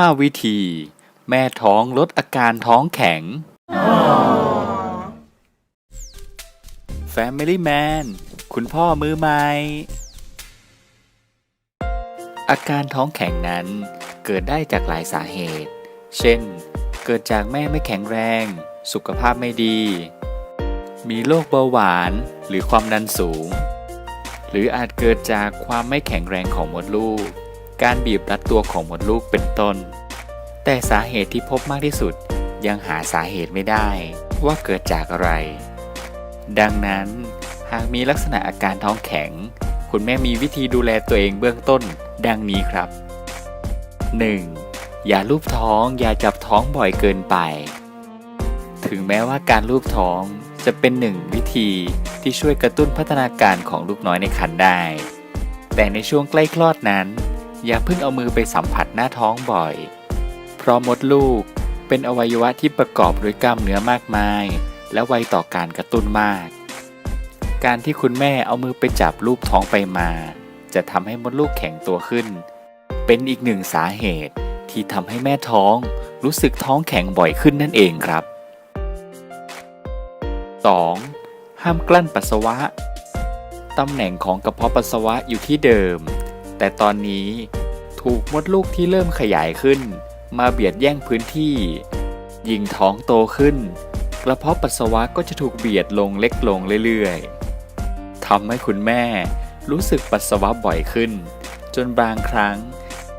5 วิธี แม่ท้องลดอาการท้องแข็ง Family Man คุณพ่อมือใหม่ อาการท้องแข็งนั้นเกิดได้จากหลายสาเหตุ เช่น เกิดจากแม่ไม่แข็งแรง สุขภาพไม่ดี มีโรคเบาหวานหรือความดันสูง หรืออาจเกิดจากความไม่แข็งแรงของมดลูก การบีบรัดตัวของมดลูกเป็นต้น แต่สาเหตุที่พบมากที่สุดยังหาสาเหตุไม่ได้ว่าเกิดจากอะไร ดังนั้นหากมีลักษณะอาการท้องแข็ง คุณแม่มีวิธีดูแลตัวเองเบื้องต้น ดังนี้ครับ 1. อย่าลูบท้องอย่าจับท้องบ่อยเกินไป ถึงแม้ว่าการลูบท้องจะเป็นหนึ่งวิธีที่ช่วยกระตุ้นพัฒนาการของลูกน้อยในครรภ์ได้ แต่ในช่วงใกล้คลอดนั้น อย่าเพิ่งเอามือไปสัมผัสหน้าท้องบ่อย เพราะมดลูกเป็นอวัยวะที่ประกอบด้วยกล้ามเนื้อมากมาย และไวต่อการกระตุ้นมาก การที่คุณแม่เอามือไปจับลูกท้องไปมา จะทำให้มดลูกแข็งตัวขึ้น เป็นอีกหนึ่งสาเหตุที่ทำให้แม่ท้องรู้สึกท้องแข็งบ่อยขึ้นนั่นเองครับ 2. ห้ามกลั้นปัสสาวะ ตำแหน่งของกระเพาะปัสสาวะอยู่ที่เดิม แต่ตอนนี้ถูกมดลูกที่เริ่มขยายขึ้น มาเบียดแย่งพื้นที่ ยิ่งท้องโตขึ้น กระเพาะปัสสาวะก็จะถูกเบียดลงเล็กลงเรื่อยๆทำให้คุณแม่รู้สึกปัสสาวะบ่อยขึ้น จนบางครั้ง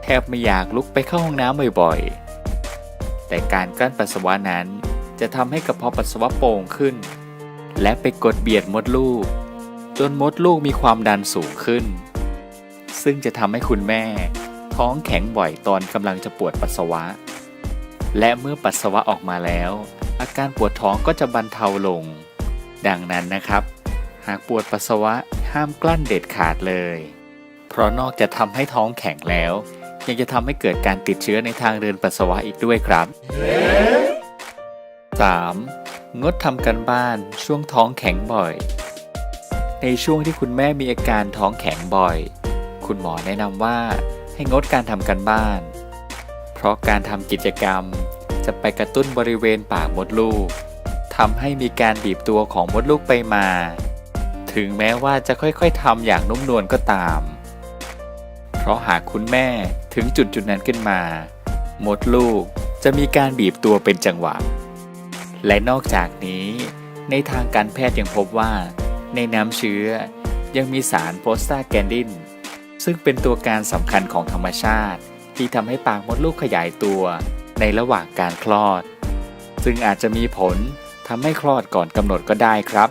แทบไม่อยากลุกไปเข้าห้องน้ำบ่อยๆ แต่การกลั้นปัสสาวะนั้นจะทำให้กระเพาะปัสสาวะโป่งขึ้น และไปกดเบียดมดลูก จนมดลูกมีความดันสูงขึ้น ซึ่งจะทำให้คุณแม่ ท้องแข็งบ่อยตอนกำลังจะปวดปัสสาวะ และเมื่อปัสสาวะออกมาแล้ว อาการปวดท้องก็จะบรรเทาลง ดังนั้นนะครับ หากปวดปัสสาวะห้ามกลั้นเด็ดขาดเลย เพราะนอกจากทำให้ท้องแข็งแล้ว ยังจะทำให้เกิดการติดเชื้อในทางเดินปัสสาวะอีกด้วยครับ 3. งดทำกันบ้านช่วงท้องแข็งบ่อย ในช่วงที่คุณแม่มีอาการท้องแข็งบ่อย คุณหมอแนะนำว่าให้งดการทำกันบ้าน เพราะการทำกิจกรรมจะไปกระตุ้นบริเวณปากมดลูกทำให้มีการบีบตัวของมดลูกไปมา ถึงแม้ว่าจะค่อยๆทำอย่างนุ่มนวลก็ตาม เพราะหากคุณแม่ถึงจุดจุดนั้นขึ้นมา มดลูกจะมีการบีบตัวเป็นจังหวะ และนอกจากนี้ ในทางการแพทย์ยังพบว่า ในน้ำเชื้อยังมีสารโพสตาแกนดิน ซึ่งเป็นตัวการสำคัญของธรรมชาติ ที่ทำให้ปากมดลูกขยายตัวในระหว่างการคลอด ซึ่งอาจจะมีผลทำให้คลอดก่อนกำหนดก็ได้ครับ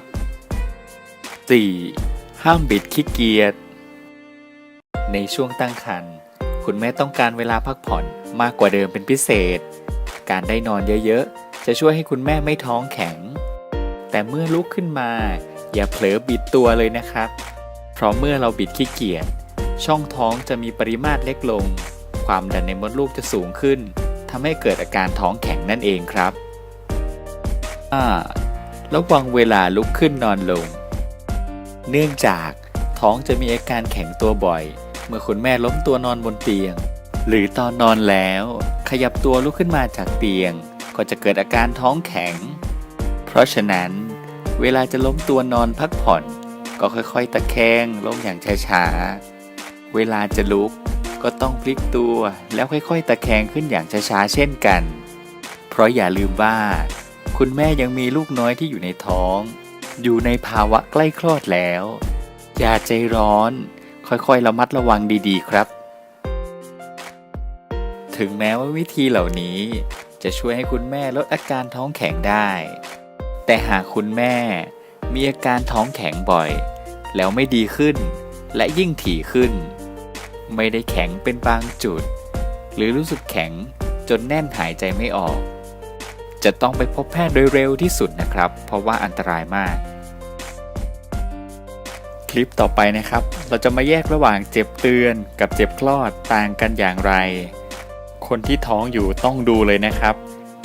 4. ห้ามบิดขี้เกียจ ในช่วงตั้งครรภ์คุณแม่ต้องการเวลาพักผ่อนมากกว่าเดิมเป็นพิเศษ การได้นอนเยอะๆ จะช่วยให้คุณแม่ไม่ท้องแข็ง แต่เมื่อลุกขึ้นมา อย่าเผลอบิดตัวเลยนะครับ เพราะเมื่อเราบิดขี้เกียจ ช่องท้องจะมีปริมาตรเล็กลง ความดันในมดลูกจะสูงขึ้นทำให้เกิดอาการท้องแข็งนั่นเองครับระวังเวลาลุกขึ้นนอนลง เนื่องจากท้องจะมีอาการแข็งตัวบ่อย เมื่อคุณแม่ล้มตัวนอนบนเตียง หรือตอนนอนแล้ว ขยับตัวลุกขึ้นมาจากเตียง ก็จะเกิดอาการท้องแข็ง เพราะฉะนั้น เวลาจะล้มตัวนอนพักผ่อน ก็ค่อยๆ ตะแคงลงอย่างช้าๆ เวลาจะลุกก็ต้องพลิกตัวแล้วค่อยๆ ตะแคงขึ้นอย่างช้าๆ เช่นกัน เพราะอย่าลืมว่า คุณแม่ยังมีลูกน้อยที่อยู่ในท้อง อยู่ในภาวะใกล้คลอดแล้ว อย่าใจร้อน ค่อยๆ ระมัดระวังดีๆ ครับ ถึงแม้ว่าวิธีเหล่านี้จะช่วยให้คุณแม่ลดอาการท้องแข็งได้ แต่หากคุณแม่มีอาการท้องแข็งบ่อย แล้วไม่ดีขึ้น และยิ่งถี่ขึ้น ไม่ได้แข็งเป็นบางจุด หรือรู้สึกแข็งจนแน่นหายใจไม่ออก จะต้องไปพบแพทย์โดยเร็วที่สุดนะครับ เพราะว่าอันตรายมาก คลิปต่อไปนะครับ เราจะมาแยกระหว่างเจ็บเตือนกับเจ็บคลอดต่างกันอย่างไร คนที่ท้องอยู่ต้องดูเลยนะครับ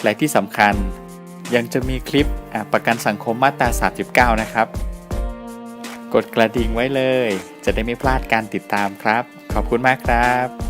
และที่สำคัญยังจะมีคลิปอะประกันสังคมมาตรา 39 นะครับ กดกระดิ่งไว้เลย จะได้ไม่พลาดการติดตามครับ ขอบคุณมากครับ